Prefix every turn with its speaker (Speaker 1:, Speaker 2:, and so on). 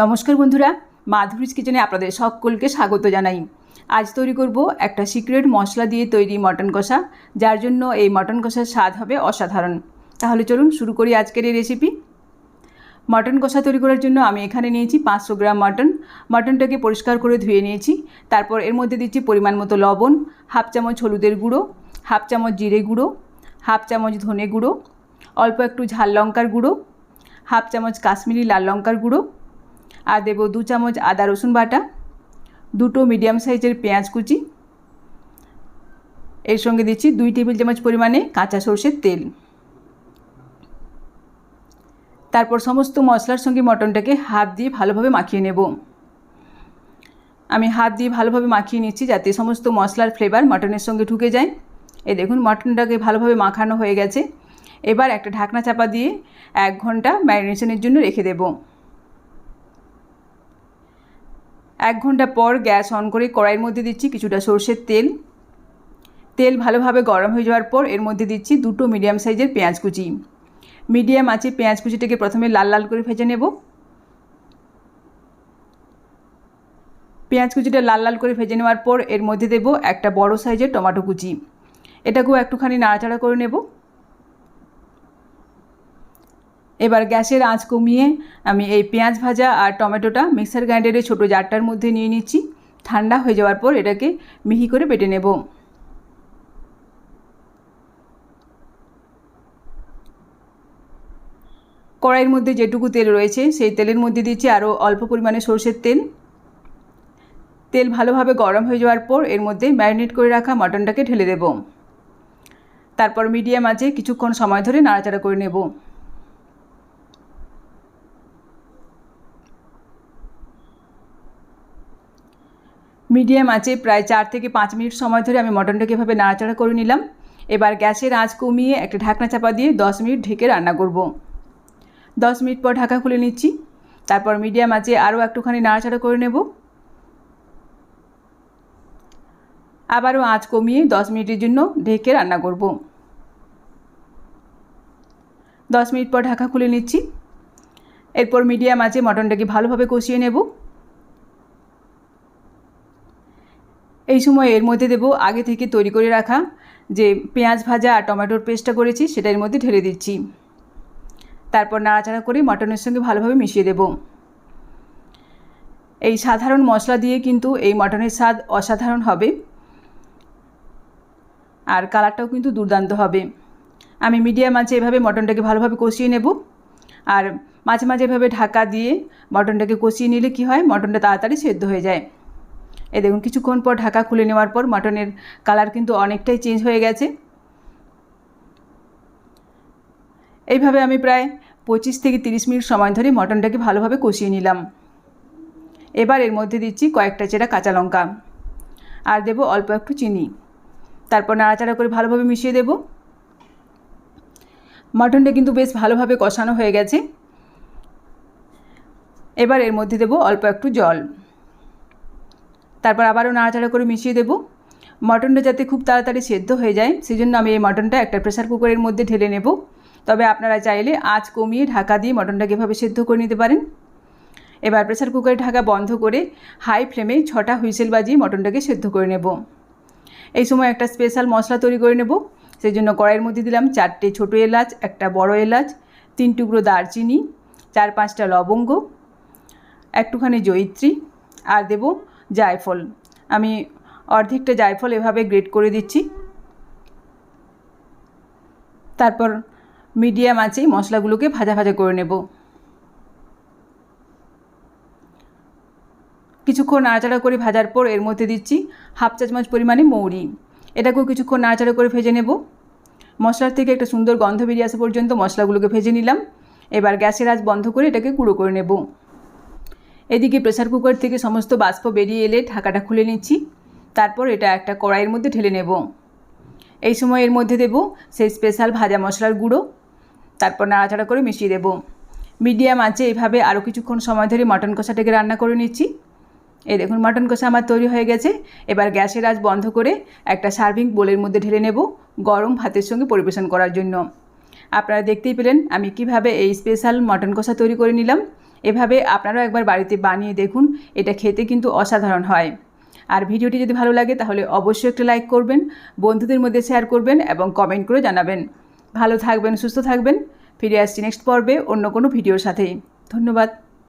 Speaker 1: নমস্কার বন্ধুরা মাধুরীজ কিচেনে আপনাদের সকলকে স্বাগত জানাই। আজ তৈরি করব একটা সিক্রেট মশলা দিয়ে তৈরি মটন কষা, যার জন্য এই মটন কষার স্বাদ হবে অসাধারণ। তাহলে চলুন শুরু করি আজকের এই রেসিপি মটন কষা তৈরি করার জন্য আমি এখানে নিয়েছি পাঁচশো গ্রাম মটন। মটনটাকে পরিষ্কার করে ধুয়ে নিয়েছি। তারপর এর মধ্যে দিচ্ছি পরিমাণ মতো লবণ, হাফ চামচ হলুদের গুঁড়ো, হাফ চামচ জিরে গুঁড়ো, হাফ চামচ ধনে গুঁড়ো, অল্প একটু ঝাল লঙ্কার গুঁড়ো, হাফ চামচ কাশ্মীরি লাল লঙ্কার গুঁড়ো আর দেব দু চামচ আদা রসুন বাটা, দুটো মিডিয়াম সাইজের পেঁয়াজ কুচি। এর সঙ্গে দিচ্ছি দুই টেবিল চামচ পরিমাণে কাঁচা সর্ষের তেল। তারপর সমস্ত মশলার সঙ্গে মটনটাকে হাত দিয়ে ভালোভাবে মাখিয়ে নেব। আমি হাত দিয়ে ভালোভাবে মাখিয়ে নিচ্ছি যাতে সমস্ত মশলার ফ্লেভার মটনের সঙ্গে ঢুকে যায়। এ দেখুন, মটনটাকে ভালোভাবে মাখানো হয়ে গেছে। এবার একটা ঢাকনা চাপা দিয়ে এক ঘণ্টা ম্যারিনেশনের জন্য রেখে দেবো। এক ঘণ্টা পর গ্যাস অন করে কড়াইয়ের মধ্যে দিচ্ছি কিছুটা সর্ষের তেল। তেল ভালোভাবে গরম হয়ে যাওয়ার পর এর মধ্যে দিচ্ছি দুটো মিডিয়াম সাইজের পেঁয়াজ কুচি। মিডিয়াম আছে পেঁয়াজ কুচিটাকে প্রথমে লাল লাল করে ভেজে নেব। পেঁয়াজ কুচিটা লাল লাল করে ভেজে নেওয়ার পর এর মধ্যে দেব একটা বড় সাইজের টমেটো কুচি। এটাকেও একটুখানি নাড়াচাড়া করে নেব। এবার গ্যাসের আঁচ কমিয়ে আমি এই পেঁয়াজ ভাজা আর টমেটোটা মিক্সার গ্রাইন্ডারে ছোটো জারটার মধ্যে নিয়ে নিচ্ছি। ঠান্ডা হয়ে যাওয়ার পর এটাকে মিহি করে বেটে নেব। কড়াইয়ের মধ্যে যেটুকু তেল রয়েছে, সেই তেলের মধ্যে দিচ্ছি আরও অল্প পরিমাণে সর্ষের তেল। তেল ভালোভাবে গরম হয়ে যাওয়ার পর এর মধ্যে ম্যারিনেট করে রাখা মটনটাকে ঢেলে দেব। তারপর মিডিয়াম আছে কিছুক্ষণ সময় ধরে নাড়াচাড়া করে নেব। মিডিয়াম আছে, প্রায় চার থেকে পাঁচ মিনিট সময় ধরে আমি মটনটাকে এভাবে নাড়াচাড়া করে নিলাম। এবার গ্যাসের আঁচ কমিয়ে একটা ঢাকনা চাপা দিয়ে দশ মিনিট ঢেকে রান্না করব। দশ মিনিট পর ঢাকা খুলে নিচ্ছি। তারপর মিডিয়াম আছে আরও একটুখানি নাড়াচাড়া করে নেব। আবারও আঁচ কমিয়ে দশ মিনিটের জন্য ঢেকে রান্না করব। দশ মিনিট পর ঢাকা খুলে নিচ্ছি। এরপর মিডিয়াম আছে মটনটাকে ভালোভাবে কষিয়ে নেব। এই সময় এর মধ্যে দেব আগে থেকে তৈরি করে রাখা যে পেঁয়াজ ভাজা আর টমেটোর পেস্টটা করেছি, সেটা এর মধ্যে ঢেলে দিচ্ছি। তারপর নাড়াচাড়া করে মটনের সঙ্গে ভালোভাবে মিশিয়ে দেব। এই সাধারণ মশলা দিয়ে কিন্তু এই মটনের স্বাদ অসাধারণ হবে। আর কালারটাও কিন্তু দুর্দান্ত হবে। আমি মিডিয়াম আছে এভাবে মটনটাকে ভালোভাবে কষিয়ে নেব। আর মাঝে মাঝে এভাবে ঢাকা দিয়ে মটনটাকে কষিয়ে নিলে কি হয়? মটনটা তাড়াতাড়ি সেদ্ধ হয়ে যায়। এ দেখুন, কিছুক্ষণ পর ঢাকা খুলে নেওয়ার পর মটনের কালার কিন্তু অনেকটাই চেঞ্জ হয়ে গেছে। এইভাবে আমি প্রায় পঁচিশ থেকে তিরিশ মিনিট সময় ধরে মটনটাকে ভালোভাবে কষিয়ে নিলাম। এবার এর মধ্যে দিচ্ছি কয়েকটা চেরা কাঁচা লঙ্কা। আর দেব অল্প একটু চিনি। তারপর নাড়াচাড়া করে ভালোভাবে মিশিয়ে দেব। মটনটা কিন্তু বেশ ভালোভাবে কষানো হয়ে গেছে। এবার এর মধ্যে দেব অল্প একটু জল। তারপর আবারও নাড়াচাড়া করে মিশিয়ে দেবো। মটনটা যাতে খুব তাড়াতাড়ি সেদ্ধ হয়ে যায় সেই জন্য আমি এই মটনটা একটা প্রেসার কুকারের মধ্যে ঢেলে নেব। তবে আপনারা চাইলে আঁচ কমিয়ে ঢাকা দিয়ে মটনটাকে এভাবে সেদ্ধ করে নিতে পারেন। এবার প্রেসার কুকারের ঢাকা বন্ধ করে হাই ফ্লেমে ছটা হুইসেল বাজিয়ে মটনটাকে সেদ্ধ করে নেব। এই সময় একটা স্পেশাল মশলা তৈরি করে নেব। সেই জন্য কড়াইয়ের মধ্যে দিলাম চারটে ছোটো এলাচ, একটা বড় এলাচ, তিন টুকরো দারচিনি, চার পাঁচটা লবঙ্গ, একটুখানি জয়িত্রী, আর দেবো জায়ফল। আমি অর্ধেকটা জায়ফল এভাবে গ্রেট করে দিচ্ছি। তারপর মিডিয়াম আঁচেই মশলাগুলোকে ভাজা ভাজা করে নেব। কিছুক্ষণ নাড়াচাড়া করে ভাজার পর এর মধ্যে দিচ্ছি হাফ চা চামচ পরিমাণে মৌরি। এটাকেও কিছুক্ষণ নাড়াচাড়া করে ভেজে নেব। মশলার থেকে একটা সুন্দর গন্ধ বেরিয়ে আসা পর্যন্ত মশলাগুলোকে ভেজে নিলাম। এবার গ্যাসের আজ বন্ধ করে এটাকে গুঁড়ো করে নেব। এদিকে প্রেসার কুকার থেকে সমস্ত বাষ্প বেরিয়ে এলে ঢাকাটা খুলে নিচ্ছি। তারপর এটা একটা কড়াইয়ের মধ্যে ঢেলে নেব। এই সময় এর মধ্যে দেব সেই স্পেশাল ভাজা মশলার গুঁড়ো। তারপর নাড়াচাড়া করে মিশিয়ে দেব। মিডিয়াম আছে এইভাবে আরও কিছুক্ষণ সময় ধরে মটন কষাটাকে রান্না করে নিচ্ছি। এই দেখুন মটন কষা আমার তৈরি হয়ে গেছে। এবার গ্যাসের আজ বন্ধ করে একটা সার্ভিং বোলের মধ্যে ঢেলে নেব গরম ভাতের সঙ্গে পরিবেশন করার জন্য। আপনারা দেখতেই পেলেন আমি কীভাবে এই স্পেশাল মটন কষা তৈরি করে নিলাম। এভাবে আপনারাও একবার বাড়িতে বানিয়ে দেখুন, এটা খেতে কিন্তু অসাধারণ হয়। আর ভিডিওটি যদি ভালো লাগে তাহলে অবশ্যই একটা লাইক করবেন, বন্ধুদের মধ্যে শেয়ার করবেন এবং কমেন্ট করে জানাবেন। ভালো থাকবেন, সুস্থ থাকবেন, ফিরে আসছি নেক্সট পর্বে অন্য কোনো ভিডিওর সাথেই। ধন্যবাদ।